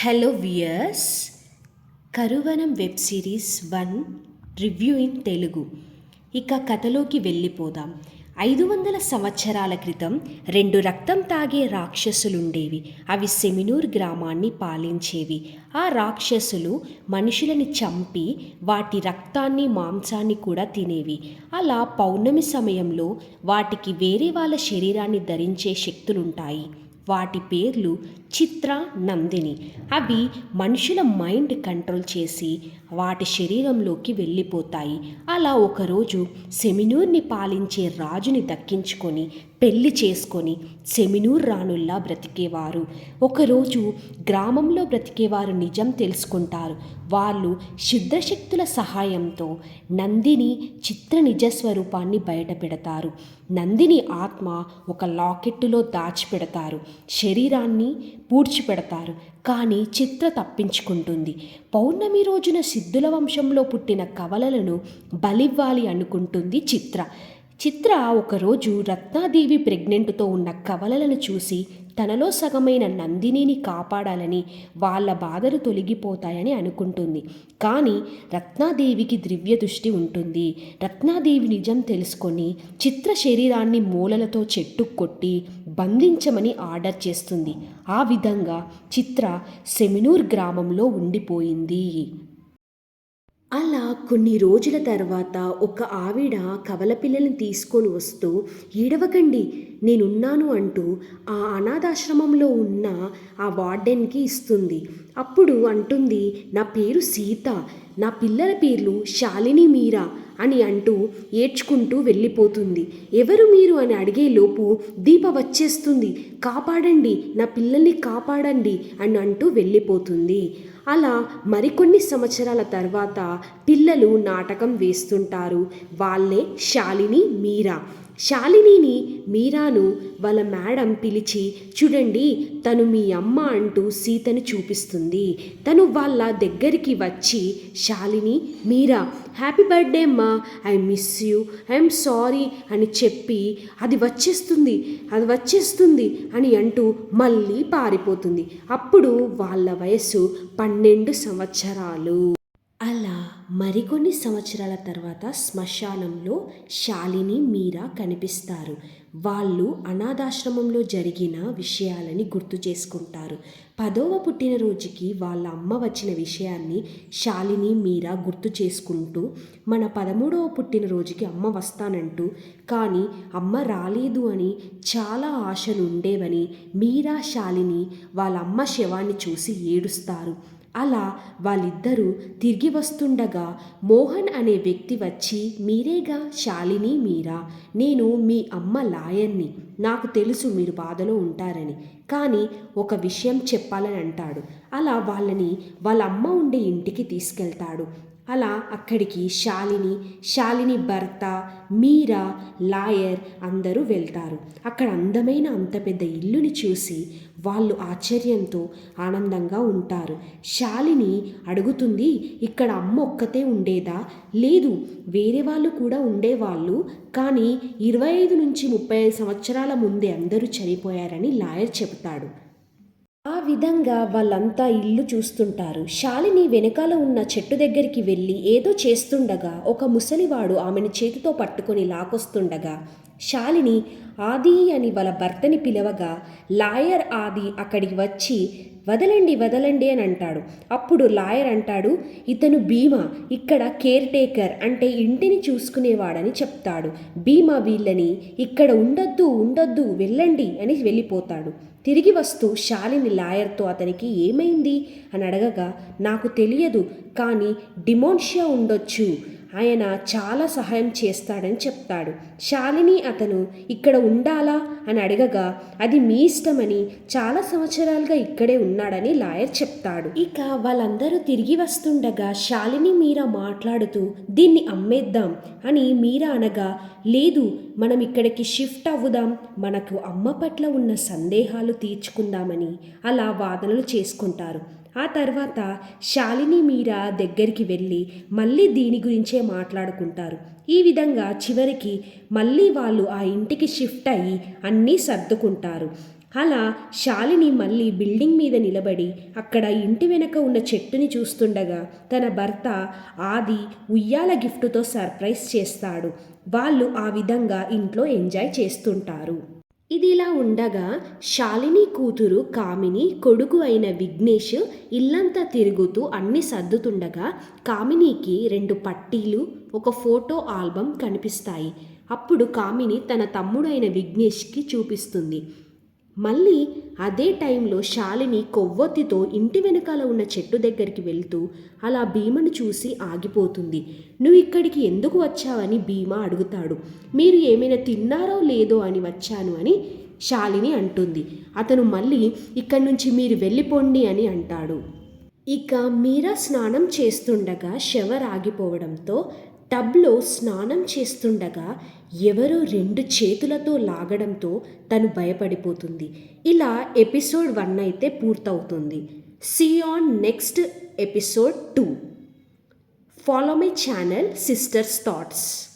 Hello viewers కరువనం web series one review in Telugu. ఇక కథలోకి వెళ్ళిపోదాం. ఐదు వందల సంవత్సరాల క్రితం రెండు రక్తం తాగే రాక్షసులుండేవి. అవి సెమినూర్ గ్రామాన్ని పాలించేవి. ఆ రాక్షసులు మనుషులని చంపి వాటి రక్తాన్ని మాంసాన్ని కూడా తినేవి. అలా పౌర్ణమి సమయంలో వాటికి వేరే వాళ్ళ శరీరాన్ని ధరించే శక్తులుంటాయి. వాటి పేర్లు చిత్ర నందిని. అవి మనుషుల మైండ్ కంట్రోల్ చేసి వాటి శరీరంలోకి వెళ్ళిపోతాయి. అలా ఒకరోజు సెమినూర్ని పాలించే రాజుని దక్కించుకొని పెళ్ళి చేసుకొని సెమినూర్ రాణుల్లా బ్రతికేవారు. ఒకరోజు గ్రామంలో బ్రతికేవారు నిజం తెలుసుకుంటారు. వాళ్ళు శుద్ధశక్తుల సహాయంతో నందిని చిత్ర నిజస్వరూపాన్ని బయటపెడతారు. నందిని ఆత్మ ఒక లాకెట్టులో దాచిపెడతారు. శరీరాన్ని పూడ్చిపెడతారు. కానీ చిత్ర తప్పించుకుంటుంది. పౌర్ణమి రోజున సిద్ధుల వంశంలో పుట్టిన కవలలను బలివ్వాలి అనుకుంటుంది చిత్ర. చిత్ర ఒకరోజు రత్నాదేవి ప్రెగ్నెంట్తో ఉన్న కవలలను చూసి తనలో సగమైన నందినిని కాపాడాలని వాళ్ళ బాధలు తొలగిపోతాయని అనుకుంటుంది. కానీ రత్నాదేవికి దివ్య దృష్టి ఉంటుంది. రత్నాదేవి నిజం తెలుసుకొని చిత్ర శరీరాన్ని మూలలతో చెట్టు కొట్టి బంధించమని ఆర్డర్ చేస్తుంది. ఆ విధంగా చిత్ర సెమినూర్ గ్రామంలో ఉండిపోయింది. అలా కొన్ని రోజుల తర్వాత ఒక ఆవిడ కవల పిల్లల్ని తీసుకొని వస్తూ ఏడవకండి నేనున్నాను అంటూ ఆ అనాథాశ్రమంలో ఉన్న ఆ వార్డెన్కి ఇస్తుంది. అప్పుడు అంటుంది నా పేరు సీత నా పిల్లల పేర్లు శాలిని మీరా అని అంటూ ఏడ్చుకుంటూ వెళ్ళిపోతుంది. ఎవరు మీరు? అని అడిగే లోపు దీప వచ్చేస్తుంది కాపాడండి నా పిల్లల్ని కాపాడండి అని అంటూ వెళ్ళిపోతుంది. అలా మరికొన్ని సంవత్సరాల తర్వాత పిల్లలు నాటకం వేస్తుంటారు. వాళ్ళే శాలిని మీరా. శాలినిని మీరాను వాళ్ళ మేడం పిలిచి చూడండి తను మీ అమ్మ అంటూ సీతను చూపిస్తుంది. తను వాళ్ళ దగ్గరికి వచ్చి శాలిని మీరా హ్యాపీ బర్త్డే అమ్మా. I miss you. I'm sorry అని చెప్పి అది వచ్చేస్తుంది అది వచ్చేస్తుంది అని అంటూ మళ్ళీ పారిపోతుంది. అప్పుడు వాళ్ళ వయస్సు పన్నెండు సంవత్సరాలు. మరికొన్ని సంవత్సరాల తర్వాత శ్మశానంలో శాలిని మీరా కనిపిస్తారు. వాళ్ళు అనాథాశ్రమంలో జరిగిన విషయాలని గుర్తు చేసుకుంటారు. పదవ పుట్టినరోజుకి వాళ్ళ అమ్మ వచ్చిన విషయాన్ని శాలిని మీరా గుర్తు చేసుకుంటూ మన పదమూడవ పుట్టినరోజుకి అమ్మ వస్తానంటూ కానీ అమ్మ రాలేదు అని చాలా ఆశలు ఉండేవని మీరా శాలిని వాళ్ళ అమ్మ శవాన్ని చూసి ఏడుస్తారు. అలా వాళ్ళిద్దరూ తిరిగి వస్తుండగా మోహన్ అనే వ్యక్తి వచ్చి మీరేగా? శాలిని మీరా? నేను మీ అమ్మ లాయర్ని. నాకు తెలుసు మీరు బాధలో ఉంటారని. కానీ ఒక విషయం చెప్పాలని అంటాడు. అలా వాళ్ళని వాళ్ళ అమ్మ ఉండే ఇంటికి తీసుకెళ్తాడు. అలా అక్కడికి శాలిని శాలిని భర్త మీరా లాయర్ అందరూ వెళ్తారు. అక్కడ అందమైన అంత పెద్ద ఇల్లుని చూసి వాళ్ళు ఆశ్చర్యంతో ఆనందంగా ఉంటారు. శాలిని అడుగుతుంది ఇక్కడ అమ్మ ఒక్కతే ఉండేదా? లేదు వేరే వాళ్ళు కూడా ఉండేవాళ్ళు కానీ ఇరవై ఐదు నుంచి ముప్పై ఐదు సంవత్సరాల ముందే అందరూ చనిపోయారని లాయర్ చెబుతాడు. ఆ విధంగా వాళ్ళంతా ఇల్లు చూస్తుంటారు. శాలిని వెనకాల ఉన్న చెట్టు దగ్గరికి వెళ్ళి ఏదో చేస్తుండగా ఒక ముసలివాడు ఆమెను చేతితో పట్టుకొని లాకొస్తుండగా శాలిని ఆది అని వాళ్ళ భర్తని పిలవగా లాయర్ ఆది అక్కడికి వచ్చి వదలండి వదలండి అని అంటాడు. అప్పుడు లాయర్ అంటాడు ఇతను భీమా ఇక్కడ కేర్ టేకర్ అంటే ఇంటిని చూసుకునేవాడని చెప్తాడు. భీమా వీళ్ళని ఇక్కడ ఉండొద్దు ఉండొద్దు వెళ్ళండి అని వెళ్ళిపోతాడు. తిరిగి వస్తూ శాలిని లాయర్తో అతనికి ఏమైంది? అని అడగగా నాకు తెలియదు కానీ డిమోన్షియా ఉండొచ్చు. ఆయన చాలా సహాయం చేస్తాడని చెప్తాడు. శాలిని అతను ఇక్కడ ఉండాలా? అని అడగగా అది మీ ఇష్టమని చాలా సంవత్సరాలుగా ఇక్కడే ఉన్నాడని లాయర్ చెప్తాడు. ఇక వాళ్ళందరూ తిరిగి వస్తుండగా శాలిని మీరా మాట్లాడుతూ దీన్ని అమ్మేద్దాం అని మీరా అనగా లేదు మనం ఇక్కడికి షిఫ్ట్ అవ్వుదాం మనకు అమ్మ పట్ల ఉన్న సందేహాలు తీర్చుకుందామని అలా వాదనలు చేసుకుంటారు. ఆ తర్వాత శాలిని మీరా దగ్గరికి వెళ్ళి మళ్ళీ దీని గురించే మాట్లాడుకుంటారు. ఈ విధంగా చివరికి మళ్ళీ వాళ్ళు ఆ ఇంటికి షిఫ్ట్ అయ్యి అన్నీ సర్దుకుంటారు. అలా శాలిని మళ్ళీ బిల్డింగ్ మీద నిలబడి అక్కడ ఇంటి వెనక ఉన్న చెట్టుని చూస్తుండగా తన భర్త ఆది ఉయ్యాల గిఫ్ట్తో సర్ప్రైజ్ చేస్తాడు. వాళ్ళు ఆ విధంగా ఇంట్లో ఎంజాయ్ చేస్తుంటారు. ఇదిలా ఉండగా శాలిని కూతురు కామిని కొడుకు అయిన విఘ్నేష్ ఇల్లంతా తిరుగుతూ అన్ని సర్దుతుండగా కామినికి రెండు పట్టీలు ఒక ఫోటో ఆల్బమ్ కనిపిస్తాయి. అప్పుడు కామిని తన తమ్ముడైన విఘ్నేష్కి చూపిస్తుంది. మళ్ళీ అదే టైంలో శాలిని కొవ్వొత్తితో ఇంటి వెనకాల ఉన్న చెట్టు దగ్గరికి వెళ్తూ అలా భీమను చూసి ఆగిపోతుంది. నువ్వు ఇక్కడికి ఎందుకు వచ్చావని భీమ అడుగుతాడు. మీరు ఏమైనా తిన్నారో లేదో అని వచ్చాను అని శాలిని అంటుంది. అతను మళ్ళీ ఇక్కడి నుంచి మీరు వెళ్ళిపోండి అని అంటాడు. ఇక మీరా స్నానం చేస్తుండగా షవర్ ఆగిపోవడంతో టబ్లో స్నానం చేస్తుండగా ఎవరో రెండు చేతులతో లాగడంతో తను భయపడిపోతుంది. ఇలా ఎపిసోడ్ వన్ అయితే పూర్తవుతుంది. See on next episode two follow my channel sisters thoughts